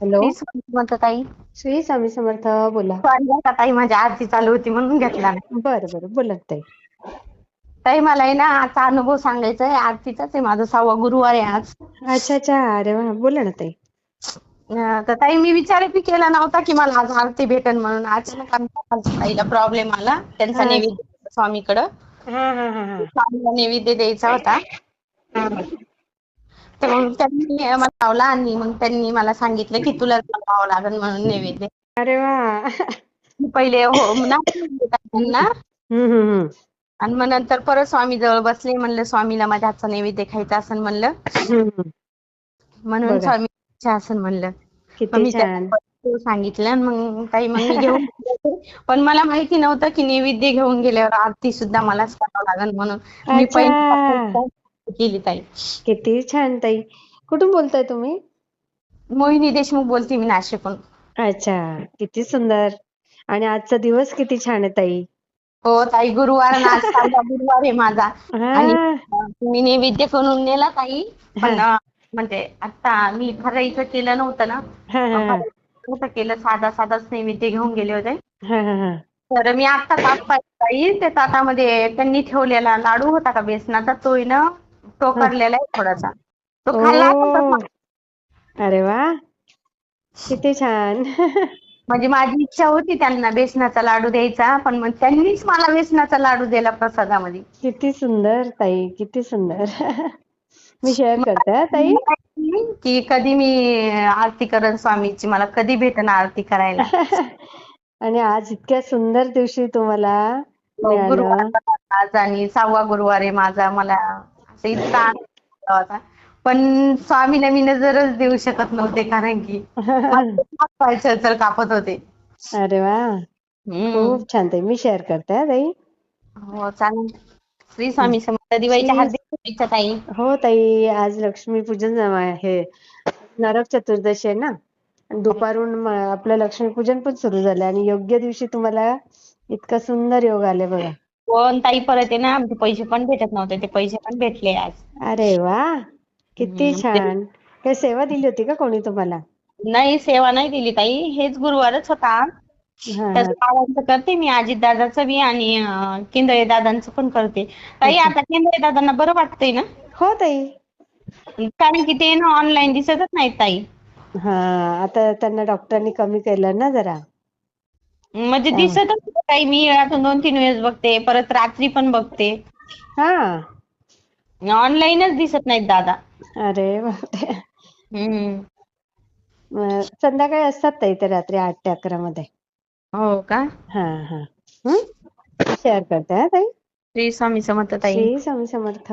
Hello. ताई. श्री स्वामी समर्थ बोला. का ताई माझी आरती चालू होती म्हणून घेतला. नाही बरं बरं. बोला ताई. ताई मला आहे ना आजचा अनुभव सांगायचा आहे आरतीचाच आहे माझा सहावा गुरुवार आहे आज. अच्छा अच्छा. अरे वा. बोला ना ताई. अं, तर ताई मी विचार बी केला नव्हता की मला आज आरती भेटेल म्हणून. अचानक आमच्या ताईला प्रॉब्लेम आला. त्यांचा हा. नैवेद्य होता स्वामीकडं. हा हा हा हा. स्वामीला नैवेद्य द्यायचा होता. तर मग त्यांनी मला लावला आणि मग त्यांनी मला सांगितलं की तुला लावावं लागेल म्हणून नैवेद्य अरे वा पहिले हो नाही म्हणले त्यांना आणि मग नंतर परत स्वामी जवळ बसले म्हणलं स्वामीला माझ्या हातचा नैवेद्य खायचा असं म्हणलं. म्हणून. स्वामी इच्छा असं म्हणलं मग किती मी छान त्यांना परत सांगितलं आणि मग ताई मग मी घेऊन गेले. पण मला माहिती नव्हतं की नैवेद्य घेऊन गेल्यावर आरती सुद्धा मलाच करावं लागेल म्हणून मी अच्छा. पहिली केली ताई. किती छान ताई. कुठून बोलताय तुम्ही? मोहिनी देशमुख बोलते मी नाशिकहून. अच्छा किती सुंदर. आणि आजचा दिवस किती छान आहे ताई. हो ताई गुरुवार आणि आज सहावा गुरुवार आहे माझा. आणि हा मी नैवेद्य करून नेला ताई पण अं, म्हणजे आता मी फराळीचं केलं नव्हतं ना. हा हा हा. नव्हतं केलं साधा साधाच नैवेद्य घेऊन गेले होते. हा हा हा. तर मी आता ताट पाहिजे ताई त्या ताटामध्ये त्यांनी ठेवलेला लाडू होता का बेसनाचा तो आहे ना तो करलेला आहे थोडासा. तो खाल्ला ओ. अरे वा. किती छान. म्हणजे माझी इच्छा होती त्यांना बेसनाचा लाडू द्यायचा पण मग त्यांनीच मला बेसनाचा लाडू दिला प्रसादामध्ये. किती सुंदर ताई. किती सुंदर. मी शेअर करते हा ताई. की कधी मी आरती करण स्वामीची मला कधी भेटणार आरती करायला. आणि आज इतक्या सुंदर दिवशी तुम्हाला मिळालं. गुरुवार आज आणि सहावा गुरुवार आहे माझा. मला असं इतका आनंद झाला होता. पण स्वामीला मी नजरच देऊ शकत नव्हते कारण की चळचळ कापत होते. अरे वा. खूप छान. ताई मी शेअर करते हा ताई. हो चालेल. श्री स्वामी समर्थ दिवाळीच्या हार्दिक शुभेच्छा ताई. हो ताई आज लक्ष्मी पूजन आहे. नरक चतुर्दशी आहे ना? आणि दुपारून म- आपलं लक्ष्मीपूजन पण सुरू झालं आणि योग्य दिवशी तुम्हाला इतका सुंदर योग आले बघा. पण ताई परत आहे ना आमचे पैसे पण भेटत नव्हते ते पैसे पण भेटले आज. अरे वा किती हम्म. छान. काही सेवा दिली होती का कोणी तुम्हाला? नाही सेवा नाही दिली ताई. हेच गुरुवारच होता. हा. त्याचं करते मी अजित दादाचं बी आणि अं, केंद्रे दादांचं पण करते. ताई आता केंद्रे दादांना बरं वाटतंय ना? हो ताई. कारण की ते ना ऑनलाईन दिसतच नाहीत ताई. हा आता त्यांना डॉक्टरांनी कमी केलं ना जरा. म्हणजे दिसतच ताई मी अजून दोन तीन वेळेस बघते परत रात्री पण बघते. हा. ऑनलाईनच दिसत नाहीत दादा. अरे बापरे. हम्म. मग संध्याकाळी असतात ताई ते रात्री आठ ते अकरा मध्ये. हो का? हा हा. हम्म शेअर करते हा ताई. श्री स्वामी समर्थ ताई. श्री स्वामी समर्थ.